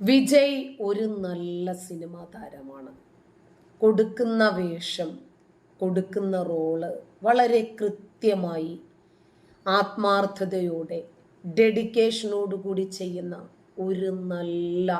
വിജയ് ഒരു നല്ല സിനിമാ താരമാണ്. കൊടുക്കുന്ന വേഷം കൊടുക്കുന്ന റോൾ വളരെ കൃത്യമായി ആത്മാർത്ഥതയോടെ ഡെഡിക്കേഷനോടുകൂടി ചെയ്യുന്ന ഒരു നല്ല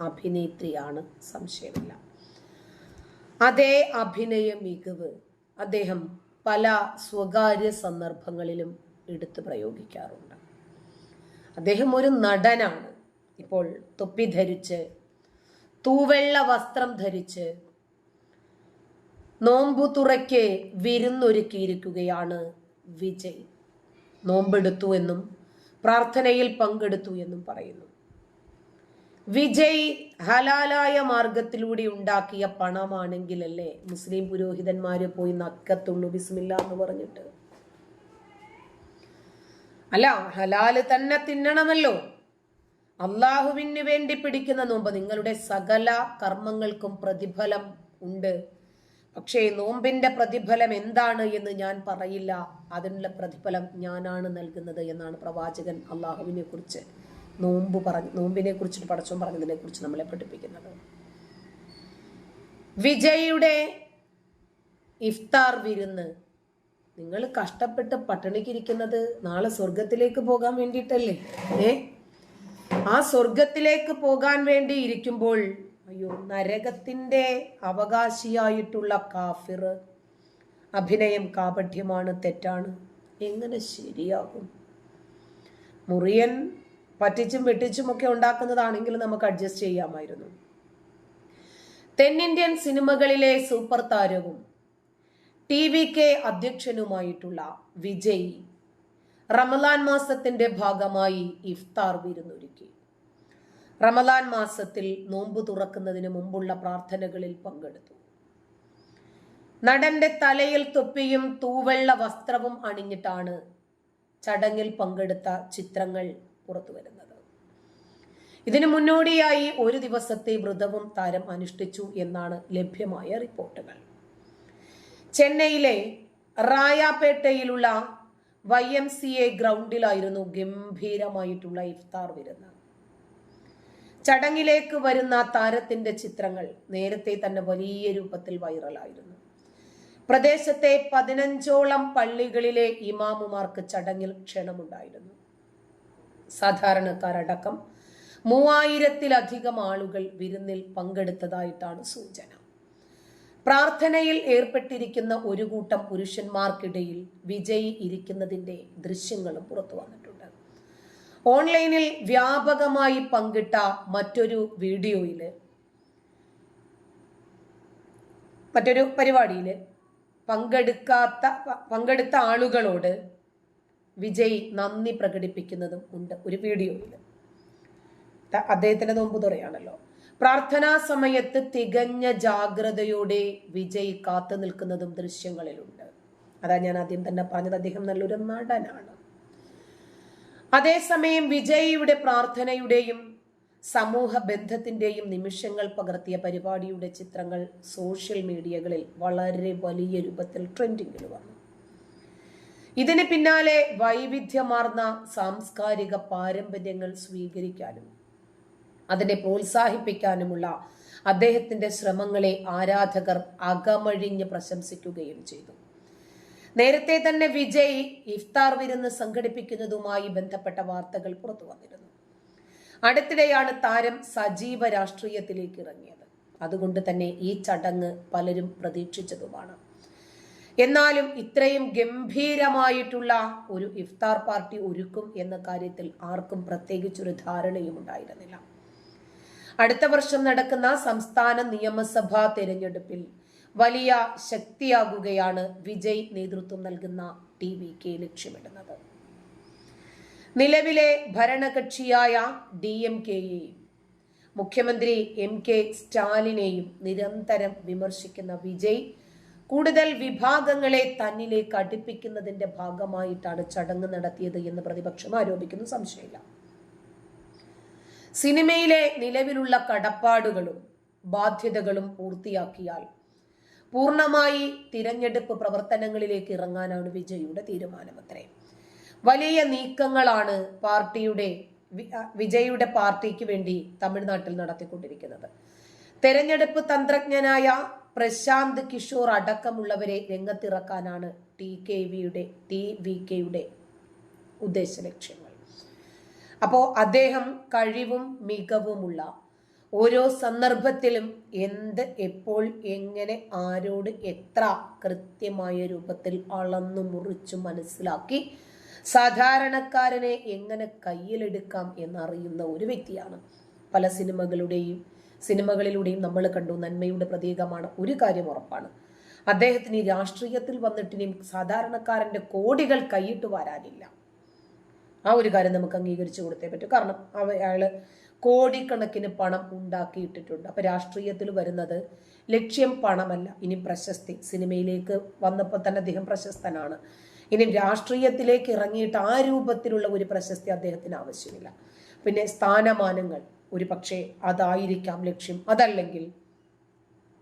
അഭിനേത്രിയാണ് സംശയമില്ല. അതേ അഭിനയ മികവ് അദ്ദേഹം പല സ്വകാര്യ സന്ദർഭങ്ങളിലും എടുത്തു പ്രയോഗിക്കാറുണ്ട്. അദ്ദേഹം ഒരു നടനാണ്. ഇപ്പോൾ തൊപ്പി ധരിച്ച് തൂവെള്ള വസ്ത്രം ധരിച്ച് നോമ്പു തുറയ്ക്ക് വിരുന്നൊരുക്കിയിരിക്കുകയാണ് വിജയ്. നോമ്പെടുത്തു എന്നും പ്രാർത്ഥനയിൽ പങ്കെടുത്തു എന്നും പറയുന്നു. വിജയ് ഹലാലായ മാർഗത്തിലൂടെ ഉണ്ടാക്കിയ പണമാണെങ്കിലല്ലേ മുസ്ലിം പുരോഹിതന്മാര് പോയി നക്കത്തുള്ളൂ ബിസ്മില്ല എന്ന് പറഞ്ഞിട്ട്. അല്ല ഹലാൽ തന്നെ തിന്നണമല്ലോ. അള്ളാഹുവിന് വേണ്ടി പിടിക്കുന്ന നോമ്പ് നിങ്ങളുടെ സകല കർമ്മങ്ങൾക്കും പ്രതിഫലം ഉണ്ട്. പക്ഷേ നോമ്പിന്റെ പ്രതിഫലം എന്താണ് എന്ന് ഞാൻ പറയില്ല. അതിനുള്ള പ്രതിഫലം ഞാനാണ് നൽകുന്നത് എന്നാണ് പ്രവാചകൻ അള്ളാഹുവിനെ കുറിച്ച് നോമ്പ് പറഞ്ഞു നോമ്പിനെ കുറിച്ചിട്ട് പടച്ചോൻ പറഞ്ഞതിനെ കുറിച്ച് നമ്മളെ പഠിപ്പിക്കുന്നത്. വിജയുടെ ഇഫ്താർ വിരുന്ന്. നിങ്ങൾ കഷ്ടപ്പെട്ട് പട്ടിണിക്കിരിക്കുന്നത് നാളെ സ്വർഗത്തിലേക്ക് പോകാൻ വേണ്ടിയിട്ടല്ലേ? ഏ? ആ സ്വർഗത്തിലേക്ക് പോകാൻ വേണ്ടി ഇരിക്കുമ്പോൾ അയ്യോ നരകത്തിന്റെ അവകാശിയായിട്ടുള്ള കാഫിർ. അഭിനയം കാപഠ്യമാണ് തെറ്റാണ്. എങ്ങനെ ശരിയാകും? മുറിയൻ പറ്റിച്ചും വെട്ടിച്ചും ഒക്കെ ഉണ്ടാക്കുന്നതാണെങ്കിൽ നമുക്ക് അഡ്ജസ്റ്റ് ചെയ്യാമായിരുന്നു. തെന്നിന്ത്യൻ സിനിമകളിലെ സൂപ്പർ താരവും ടി വി കെ അധ്യക്ഷനുമായിട്ടുള്ള വിജയ് റമലാൻ മാസത്തിന്റെ ഭാഗമായി ഇഫ്താർ വിരുന്നൊരുക്കി. റമലാൻ മാസത്തിൽ നോമ്പ് തുറക്കുന്നതിന് മുമ്പുള്ള പ്രാർത്ഥനകളിൽ പങ്കെടുത്തു. നടന്റെ തലയിൽ തൊപ്പിയും തൂവെള്ള വസ്ത്രവും അണിഞ്ഞിട്ടാണ് ചടങ്ങിൽ പങ്കെടുത്ത ചിത്രങ്ങൾ പുറത്തു വരുന്നത്. ഇതിനു മുന്നോടിയായി ഒരു ദിവസത്തെ വ്രതവും താരം അനുഷ്ഠിച്ചു എന്നാണ് ലഭ്യമായ റിപ്പോർട്ടുകൾ. ചെന്നൈയിലെ റായാപേട്ടയിലുള്ള വൈ എം സി എ ഗ്രൗണ്ടിലായിരുന്നു ഗംഭീരമായിട്ടുള്ള ഇഫ്താർ വിരുന്ന് ചടങ്ങിലേക്ക് വരുന്ന താരത്തിന്റെ ചിത്രങ്ങൾ നേരത്തെ തന്നെ വലിയ രൂപത്തിൽ വൈറലായിരുന്നു. പ്രദേശത്തെ പതിനഞ്ചോളം പള്ളികളിലെ ഇമാമുമാർക്ക് ചടങ്ങിൽ ക്ഷണമുണ്ടായിരുന്നു. സാധാരണക്കാരടക്കം മൂവായിരത്തിലധികം ആളുകൾ വിരുന്നിൽ പങ്കെടുത്തതായിട്ടാണ് സൂചന. പ്രാർത്ഥനയിൽ ഏർപ്പെട്ടിരിക്കുന്ന ഒരു കൂട്ടം പുരുഷന്മാർക്കിടയിൽ വിജയ് ഇരിക്കുന്നതിന്റെ ദൃശ്യങ്ങളും പുറത്തു വന്നിട്ടുണ്ട്. ഓൺലൈനിൽ വ്യാപകമായി പങ്കിട്ട മറ്റൊരു വീഡിയോയിൽ മറ്റൊരു പരിപാടിയിൽ പങ്കെടുക്കാത്ത പങ്കെടുത്ത ആളുകളോട് വിജയ് നന്ദി പ്രകടിപ്പിക്കുന്നതും ഉണ്ട് ഒരു വീഡിയോയിൽ. അദ്ദേഹത്തിന്റെ നോമ്പ് തുറയാണല്ലോ പ്രാർത്ഥനാ സമയത്ത് തികഞ്ഞ ജാഗ്രതയോടെ വിജയ് കാത്തു നിൽക്കുന്നതും ദൃശ്യങ്ങളിലുണ്ട്. അതാ ഞാൻ ആദ്യം തന്നെ പറഞ്ഞത് അദ്ദേഹം നല്ലൊരു നടനാണ്. അതേസമയം വിജയിയുടെ പ്രാർത്ഥനയുടെയും സമൂഹ ബന്ധത്തിന്റെയും നിമിഷങ്ങൾ പകർത്തിയ പരിപാടിയുടെ ചിത്രങ്ങൾ സോഷ്യൽ മീഡിയകളിൽ വളരെ വലിയ രൂപത്തിൽ ട്രെൻഡിങ്ങിൽ വന്നു. ഇതിന് പിന്നാലെ വൈവിധ്യമാർന്ന സാംസ്കാരിക പാരമ്പര്യങ്ങൾ സ്വീകരിക്കാനും അതിനെ പ്രോത്സാഹിപ്പിക്കാനുമുള്ള അദ്ദേഹത്തിന്റെ ശ്രമങ്ങളെ ആരാധകർ അകമഴിഞ്ഞ് പ്രശംസിക്കുകയും ചെയ്തു. നേരത്തെ തന്നെ വിജയ് ഇഫ്താർ വിരുന്ന് സംഘടിപ്പിക്കുന്നതുമായി ബന്ധപ്പെട്ട വാർത്തകൾ പുറത്തു വന്നിരുന്നു. അടുത്തിടെയാണ് താരം സജീവ രാഷ്ട്രീയത്തിലേക്ക് ഇറങ്ങിയത്. അതുകൊണ്ട് തന്നെ ഈ ചടങ്ങ് പലരും പ്രതീക്ഷിച്ചതുമാണ്. എന്നാലും ഇത്രയും ഗംഭീരമായിട്ടുള്ള ഒരു ഇഫ്താർ പാർട്ടി ഒരുക്കും എന്ന കാര്യത്തിൽ ആർക്കും പ്രത്യേകിച്ചൊരു ധാരണയും ഉണ്ടായിരുന്നില്ല അടുത്ത വർഷം നടക്കുന്ന സംസ്ഥാന നിയമസഭാ തെരഞ്ഞെടുപ്പിൽ വലിയ ശക്തിയാകുകയാണ് വിജയ് നേതൃത്വം നൽകുന്ന ടി വി കെ ലക്ഷ്യമിടുന്നത്. നിലവിലെ ഭരണകക്ഷിയായ ഡി എം കെയെയും മുഖ്യമന്ത്രി എം കെ സ്റ്റാലിനെയും നിരന്തരം വിമർശിക്കുന്ന വിജയ് കൂടുതൽ വിഭാഗങ്ങളെ തന്നിലേക്ക് അടുപ്പിക്കുന്നതിന്റെ ഭാഗമായിട്ടാണ് ചടങ്ങ് നടത്തിയത് എന്ന് പ്രതിപക്ഷം ആരോപിക്കുന്നു. സംശയമില്ല. സിനിമയിലെ നിലവിലുള്ള കടപ്പാടുകളും ബാധ്യതകളും പൂർത്തിയാക്കിയാൽ പൂർണമായി തിരഞ്ഞെടുപ്പ് പ്രവർത്തനങ്ങളിലേക്ക് ഇറങ്ങാനാണ് വിജയുടെ തീരുമാനമത്രേ. വലിയ നീക്കങ്ങളാണ് പാർട്ടിയുടെ വിജയുടെ പാർട്ടിക്ക് വേണ്ടി തമിഴ്നാട്ടിൽ നടത്തിക്കൊണ്ടിരിക്കുന്നത്. തെരഞ്ഞെടുപ്പ് തന്ത്രജ്ഞനായ പ്രശാന്ത് കിഷോർ അടക്കമുള്ളവരെ രംഗത്തിറക്കാനാണ് ടി കെ വിയുടെ ടി വി കെയുടെ ഉദ്ദേശ ലക്ഷ്യങ്ങൾ അപ്പോൾ അദ്ദേഹം കഴിവും മികവുമുള്ള ഓരോ സന്ദർഭത്തിലും എന്ത് എപ്പോൾ എങ്ങനെ ആരോട് എത്ര കൃത്യമായ രൂപത്തിൽ അളന്നു മുറിച്ചു മനസ്സിലാക്കി സാധാരണക്കാരനെ എങ്ങനെ കയ്യിലെടുക്കാം എന്നറിയുന്ന ഒരു വ്യക്തിയാണ്. പല സിനിമകളുടെയും സിനിമകളിലൂടെയും നമ്മൾ കണ്ടു നന്മയുടെ പ്രതീകമാണ്. ഒരു കാര്യം ഉറപ്പാണ്. അദ്ദേഹത്തിന് രാഷ്ട്രീയത്തിൽ വന്നിട്ടിനും സാധാരണക്കാരന്റെ കോടികൾ കൈയിട്ട് വരാനില്ല. ആ ഒരു കാര്യം നമുക്ക് അംഗീകരിച്ചു കൊടുത്തേ പറ്റൂ. കാരണം അയാൾ കോടിക്കണക്കിന് പണം ഉണ്ടാക്കിയിട്ടിട്ടുണ്ട്. അപ്പൊ രാഷ്ട്രീയത്തിൽ വരുന്നത് ലക്ഷ്യം പണമല്ല ഇനി പ്രശസ്തി. സിനിമയിലേക്ക് വന്നപ്പോൾ തന്നെ അദ്ദേഹം പ്രശസ്തനാണ്. ഇനി രാഷ്ട്രീയത്തിലേക്ക് ഇറങ്ങിയിട്ട് ആ രൂപത്തിലുള്ള ഒരു പ്രശസ്തി അദ്ദേഹത്തിന് ആവശ്യമില്ല. പിന്നെ സ്ഥാനമാനങ്ങൾ. ഒരു പക്ഷേ അതായിരിക്കാം ലക്ഷ്യം. അതല്ലെങ്കിൽ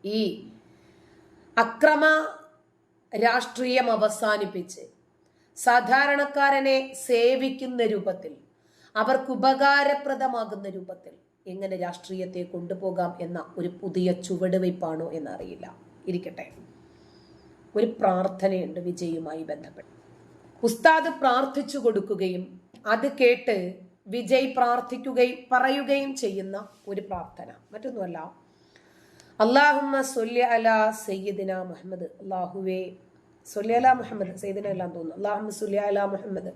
ഈ അക്രമ രാഷ്ട്രീയം അവസാനിപ്പിച്ച് സാധാരണക്കാരനെ സേവിക്കുന്ന രൂപത്തിൽ അവർക്ക് ഉപകാരപ്രദമാകുന്ന രൂപത്തിൽ എങ്ങനെ രാഷ്ട്രീയത്തെ കൊണ്ടുപോകാം എന്ന ഒരു പുതിയ ചുവടുവയ്പ്പാണോ എന്നറിയില്ല. ഇരിക്കട്ടെ. ഒരു പ്രാർത്ഥനയുണ്ട് വിജയുമായി ബന്ധപ്പെട്ട്. ഉസ്താദ് പ്രാർത്ഥിച്ചു കൊടുക്കുകയും അത് കേട്ട് വിജയ് പ്രാർത്ഥിക്കുകയും പറയുകയും ചെയ്യുന്ന ഒരു പ്രാർത്ഥന. മറ്റൊന്നുമല്ല. അള്ളാഹുമ്മ സൊല്യ അല സയ്യിദിന മുഹമ്മദ്. അള്ളാഹുവേ സൊല്യ അല മുഹമ്മദ് സയ്യിദിന എല്ലാം തോന്നുന്നു. അള്ളാഹു സുല്യാല മുഹമ്മദ്.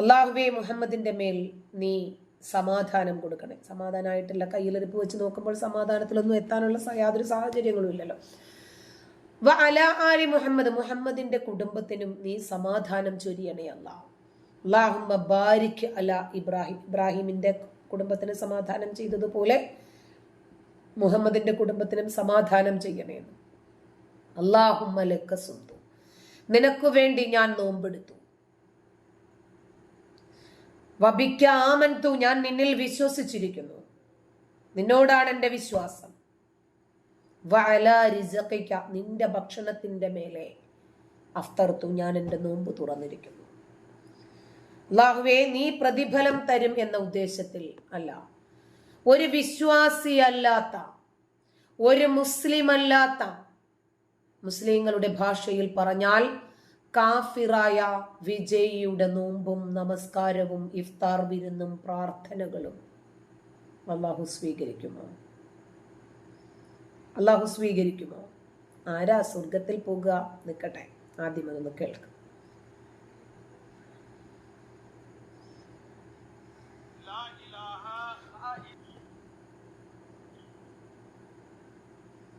അള്ളാഹുബെ മുഹമ്മദിന്റെ മേൽ നീ സമാധാനം കൊടുക്കണേ. സമാധാനമായിട്ടില്ല കയ്യിലിരിപ്പ് വെച്ച് നോക്കുമ്പോൾ സമാധാനത്തിലൊന്നും എത്താനുള്ള യാതൊരു സാഹചര്യങ്ങളും ഇല്ലല്ലോ. വ അല ആലി മുഹമ്മദ് മുഹമ്മദിന്റെ കുടുംബത്തിനും നീ സമാധാനം ചൊരിയണേ അല്ലാഹ് അള്ളാഹുമ്മ ബാരിഖ് അല ഇബ്രാഹിം. ഇബ്രാഹിമിന്റെ കുടുംബത്തിന് സമാധാനം ചെയ്തതുപോലെ മുഹമ്മദിന്റെ കുടുംബത്തിനും സമാധാനം ചെയ്യണേന്ന് അള്ളാഹുമ്മ ലക്ക നിനക്കു വേണ്ടി ഞാൻ നോമ്പെടുത്തു. വബിക്ക ആമൻതു ഞാൻ നിന്നിൽ വിശ്വസിച്ചിരിക്കുന്നു. നിന്നോടാണ് എന്റെ വിശ്വാസം. വഅല റിസഖിക നിന്റെ ഭക്ഷണത്തിന്റെ മേലെ അഫ്തർത്തു ഞാൻ എന്റെ നോമ്പ് തുറന്നിരിക്കുന്നു. അള്ളാഹുവേ നീ പ്രതിഫലം തരും എന്ന ഉദ്ദേശത്തിൽ അല്ല. ഒരു വിശ്വാസിയല്ലാത്ത ഒരു മുസ്ലിം അല്ലാത്ത മുസ്ലിങ്ങളുടെ ഭാഷയിൽ പറഞ്ഞാൽ കാഫിറായ വിജയിയുടെ നോമ്പും നമസ്കാരവും ഇഫ്താർ വിരുന്നും പ്രാർത്ഥനകളും അള്ളാഹു സ്വീകരിക്കുമോ? അള്ളാഹു സ്വീകരിക്കുമോ? ആരാ സ്വർഗത്തിൽ പോകുക? നിൽക്കട്ടെ. ആദ്യം അതൊന്ന് കേൾക്കാം.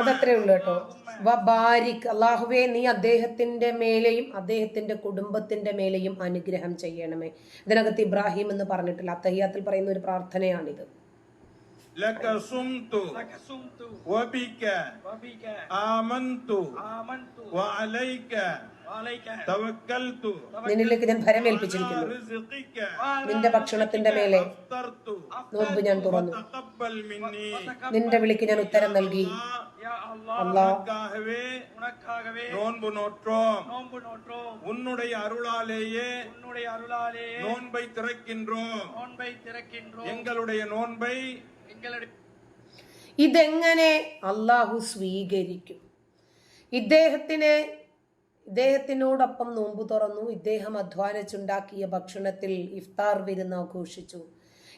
അതത്രേ ഉള്ളൂ കേട്ടോ വബാരിക് അള്ളാഹുവേ നീ അദ്ദേഹത്തിന്റെ മേലെയും അദ്ദേഹത്തിന്റെ കുടുംബത്തിന്റെ മേലെയും അനുഗ്രഹം ചെയ്യണമേ ഇതിനകത്ത് ഇബ്രാഹിം എന്ന് പറഞ്ഞിട്ടില്ല അത്തഹിയാത്തിൽ പറയുന്ന ഒരു പ്രാർത്ഥനയാണിത് لك صمت لك صمت وبك وبك آمنت آمنت وعليك وعليك توكلت നിന്നിലേക്ക് ഞാൻ ഭരമേൽപ്പിച്ചിരിക്കുന്നു നിന്റെ ഭക്ഷണത്തിന്റെ മേലെ നോമ്പ് ഞാൻ തുറന്നു. നിന്റെ വിളിക്ക് ഞാൻ ഉത്തരം നൽകി. ഇതെങ്ങനെ അള്ളാഹു സ്വീകരിക്കും? ഇദ്ദേഹത്തിന് ഇദ്ദേഹത്തിനോടൊപ്പം നോമ്പു തുറന്നു. ഇദ്ദേഹം അധ്വാനിച്ചുണ്ടാക്കിയ ഭക്ഷണത്തിൽ ഇഫ്താർ വിരുന്ന് ആഘോഷിച്ചു.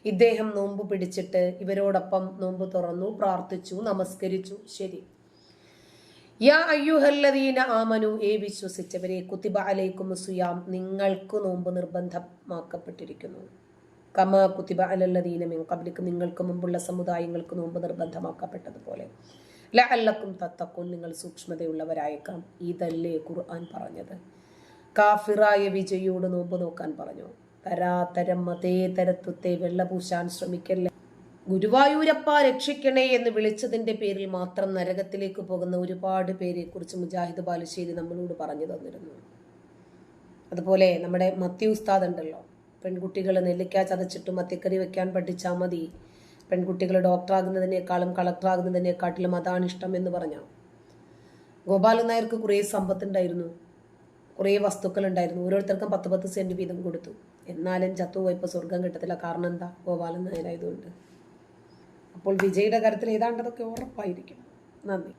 ഇദ്ദേഹം നോമ്പ് പിടിച്ചിട്ട് ഇവരോടൊപ്പം നോമ്പ് തുറന്നു പ്രാർത്ഥിച്ചു നമസ്കരിച്ചു. ശരി. യാ അയ്യുഹല്ലദീന ആമനു ഏ വിശ്വസിച്ചവരെ കുത്തിബ അലൈക്കും സുയാം നിങ്ങൾക്ക് നോമ്പ് നിർബന്ധമാക്കപ്പെട്ടിരിക്കുന്നു. കമ കുത്തിബ അലല്ലദീന മിൻ കബ്ലിക്കും നിങ്ങൾക്ക് മുമ്പുള്ള സമുദായങ്ങൾക്ക് നോമ്പ് നിർബന്ധമാക്കപ്പെട്ടതുപോലെ. ല അല്ലക്കും തത്തക്കും നിങ്ങൾ സൂക്ഷ്മതയുള്ളവരായേക്കാം. ഇതല്ലേ ഖുർആൻ പറഞ്ഞത്. കാഫിറായ വിജയോട് നോമ്പ് നോക്കാൻ പറഞ്ഞു. തരാതരം മതേ തരത്വത്തെ വെള്ളപൂശാൻ ശ്രമിക്കല്ല? ഗുരുവായൂരപ്പ രക്ഷിക്കണേ എന്ന് വിളിച്ചതിന്റെ പേരിൽ മാത്രം നരകത്തിലേക്ക് പോകുന്ന ഒരുപാട് പേരെ കുറിച്ച് മുജാഹിദ് ബാലുശ്ശേരി നമ്മളോട് പറഞ്ഞു തന്നിരുന്നു. അതുപോലെ നമ്മുടെ മത്തി ഉസ്താദ് ഉണ്ടല്ലോ. പെൺകുട്ടികൾ നെല്ലിക്ക ചതച്ചിട്ട് മത്തിക്കറി വെക്കാൻ പഠിച്ചാൽ മതി. പെൺകുട്ടികൾ ഡോക്ടറാകുന്നതിനേക്കാളും കളക്ടറാകുന്നതിനേക്കാട്ടിലും അതാണ് ഇഷ്ടം എന്ന് പറഞ്ഞ. ഗോപാലൻ നായർക്ക് കുറേ സമ്പത്തുണ്ടായിരുന്നു. കുറേ വസ്തുക്കൾ ഉണ്ടായിരുന്നു ഓരോരുത്തർക്കും പത്ത് പത്ത് സെന്റ് വീതം കൊടുത്തു. എന്നാലും ചത്തുപോയപ്പോൾ സ്വർഗം കിട്ടത്തില്ല. കാരണം എന്താ? ഗോപാലൻ നായരായതുകൊണ്ട്. അപ്പോൾ വിജയുടെ കാര്യത്തിൽ ഏതാണ്ടതൊക്കെ ഉറപ്പായിരിക്കും നന്ദി.